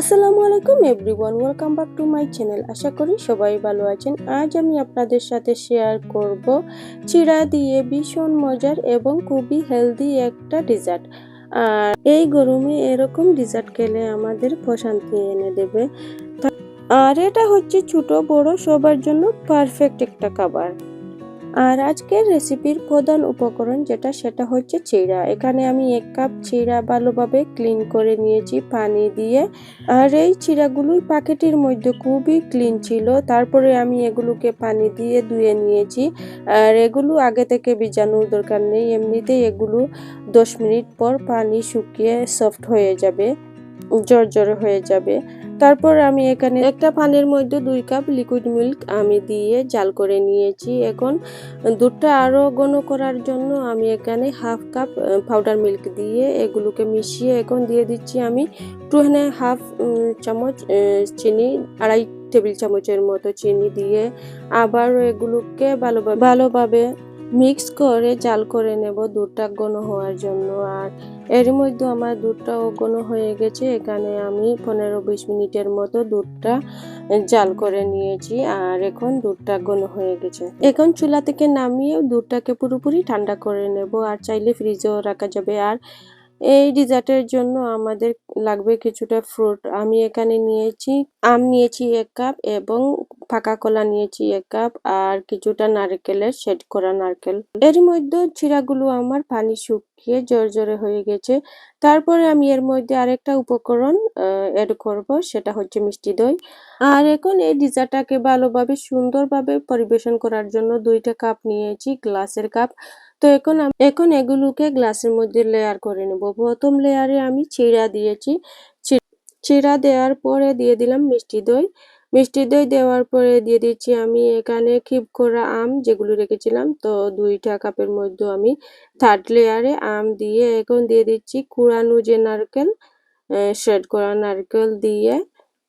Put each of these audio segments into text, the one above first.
আসসালামু আলাইকুম everyone, welcome back to my channel. আশা করি সবাই ভালো আছেন। আজ আমি আপনাদের সাথে শেয়ার করব চিড়া দিয়ে ভীষণ মজার এবং খুবই হেলদি একটা ডিজার্ট আর এই গরমে এরকম ডিজার্ট খেলে আমাদের প্রশান্তি এনে দেবে। আর এটা হচ্ছে ছোট, বড়, সবার জন্য পারফেক্ট একটা খাবার। আর আজকের রেসিপির প্রধান উপকরণ যেটা সেটা হচ্ছে চিড়া। এখানে আমি এক কাপ চিড়া ভালোভাবে ক্লিন করে নিয়েছি পানি দিয়ে। আর এই চিড়াগুলোই প্যাকেটের মধ্যে খুবই ক্লিন ছিল। তারপরে আমি এগুলোকে পানি দিয়ে ধুয়ে নিয়েছি। আর এগুলো আগে থেকে ভিজানোর দরকার নেই। এমনিতেই এগুলো দশ মিনিট পর পানি শুকিয়ে সফট হয়ে যাবে জর্জরে হয়ে যাবে। তারপর আমি এখানে একটা পানের মধ্যে দুই কাপ লিকুইড মিল্ক আমি দিয়ে জাল করে নিয়েছি। এখন দুধটা আরও ঘন করার জন্য আমি এখানে হাফ কাপ পাউডার মিল্ক দিয়ে এগুলোকে মিশিয়ে এখন দিয়ে দিচ্ছি আমি টু এন্ড হাফ চামচ চিনি, আড়াই টেবিল চামচের মতো চিনি দিয়ে আবার এগুলোকে ভালোভাবে ভালোভাবে মিক্স করে জাল করে নেব দুধটা ঘন হওয়ার জন্য। আর এর মধ্যে আমার দুধটাও ঘন হয়ে গেছে। এখানে আমি পনেরো বিশ মিনিটের মতো দুধটা জাল করে নিয়েছি আর এখন দুধটা ঘন হয়ে গেছে। এখন চুলা থেকে নামিয়ে দুধটাকে পুরোপুরি ঠান্ডা করে নেব আর চাইলে ফ্রিজেও রাখা যাবে। আর এই ডিজার্টের জন্য আমাদের লাগবে কিছুটা ফ্রুট। আমি এখানে নিয়েছি, আম নিয়েছি এক কাপ এবং পাকা কলা নিয়েছি এক কাপ আর কিছুটা নারকেলের শেড করা নারকেল। এর মধ্যে চিরাগুলো আমার পানি শুকিয়ে জর্জরে হয়ে গেছে। তারপরে আমি এর মধ্যে আরেকটা উপকরণ অ্যাড করব, সেটা হচ্ছে মিষ্টি দই। আর এখন এই ডিজার্টটাকে ভালোভাবে সুন্দরভাবে পরিবেশন করার জন্য দুইটা কাপ নিয়েছি, গ্লাসের কাপ। তো এখন এখন এগুলোকে গ্লাসের মধ্যে লেয়ার করে নেব। প্রথম লেয়ারে আমি চিড়া দিয়েছি। চিড়া দেওয়ার পরে দিয়ে দিলাম মিষ্টি দই। মিষ্টি দই দেওয়ার পরে দিয়ে দিচ্ছি আমি এখানে কিপ করা আম যেগুলো রেখেছিলাম। তো দুইটা কাপের মধ্যে আমি থার্ড লেয়ারে আম দিয়ে এখন দিয়ে দিচ্ছি কুড়ানো যে নারকেল শেড করা নারকেল দিয়ে।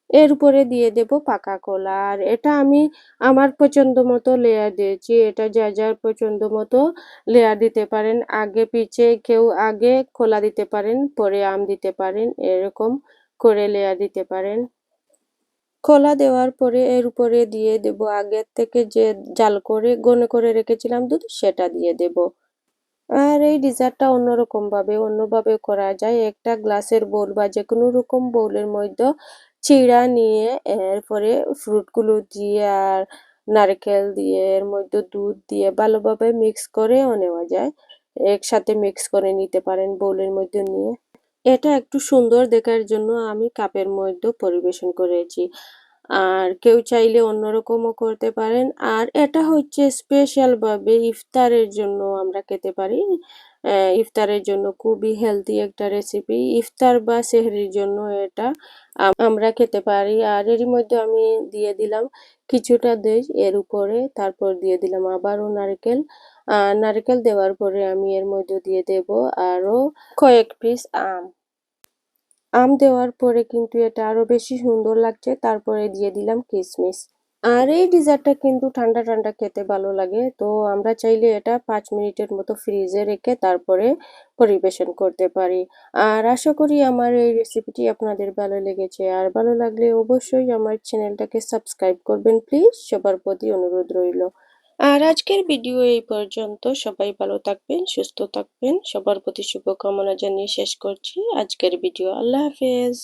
এর উপরে দিয়ে দেব পাকা কলা। আর এটা আমি আমার পছন্দ মতো লেয়ার দিয়েছি। এটা যা যার পছন্দ মতো লেয়ার দিতে পারেন। আগে পিছে কেউ আগে খোলা দিতে পারেন, পরে আম দিতে পারেন। এরকম করে লেয়ার দিতে পারেন। খোলা দেওয়ার পরে এর উপরে দিয়ে দেব। আগের থেকে যে জাল করে, গনে করে রেখেছিলাম দুধ, সেটা দিয়ে দেব। আর এই ডিজার্টটা অন্যরকম ভাবে অন্যভাবে করা যায়। একটা গ্লাসের বোল বা যে কোনো রকম বোলের মধ্যে চিড়া নিয়ে, এরপরে ফ্রুটগুলো দিয়ে আর নারকেল দিয়ে, এর মধ্যে দুধ দিয়ে ভালোভাবে মিক্স করেও নেওয়া যায়। একসাথে মিক্স করে নিতে পারেন বোলের মধ্যে নিয়ে। এটা একটু সুন্দর দেখার জন্য আমি কাপের মধ্যে পরিবেশন করেছি। আর কেউ চাইলে অন্যরকমও করতে পারেন। আর এটা হচ্ছে স্পেশাল ভাবে ইফতারের জন্য আমরা খেতে পারি। ইফতারের জন্য খুবই হেলদি একটা রেসিপি ইফতার বা সেহরির জন্য এটা আম- আমরা খেতে পারি। আর এরই মধ্যে আমি দিয়ে দিলাম কিছুটা দই এর উপরে, তারপর দিয়ে দিলাম আবারও নারকেল। নারকেল দেওয়ার পরে আমি এর মধ্যে দিয়ে দেব আরও কয়েক পিস আম। আম দেওয়ার পরে কিন্তু এটা আরও বেশি সুন্দর লাগছে। তারপরে দিয়ে দিলাম কিশমিশ আর এই ডিজার্টটা কিন্তু ঠান্ডা ঠান্ডা খেতে ভালো লাগে। তো আমরা চাইলে এটা পাঁচ মিনিটের মতো ফ্রিজে রেখে তারপরে পরিবেশন করতে পারি। আর আশা করি আমার এই রেসিপিটি আপনাদের ভালো লেগেছে। আর ভালো লাগলে অবশ্যই আমার চ্যানেলটাকে সাবস্ক্রাইব করবেন, প্লিজ। সবার প্রতি অনুরোধ রইল। আর আজকের ভিডিও এই পর্যন্ত। সবাই ভালো থাকবেন, সুস্থ থাকবেন। সবার প্রতি শুভকামনা জানিয়ে শেষ করছি। আজকের ভিডিও আল্লাহ হাফেজ।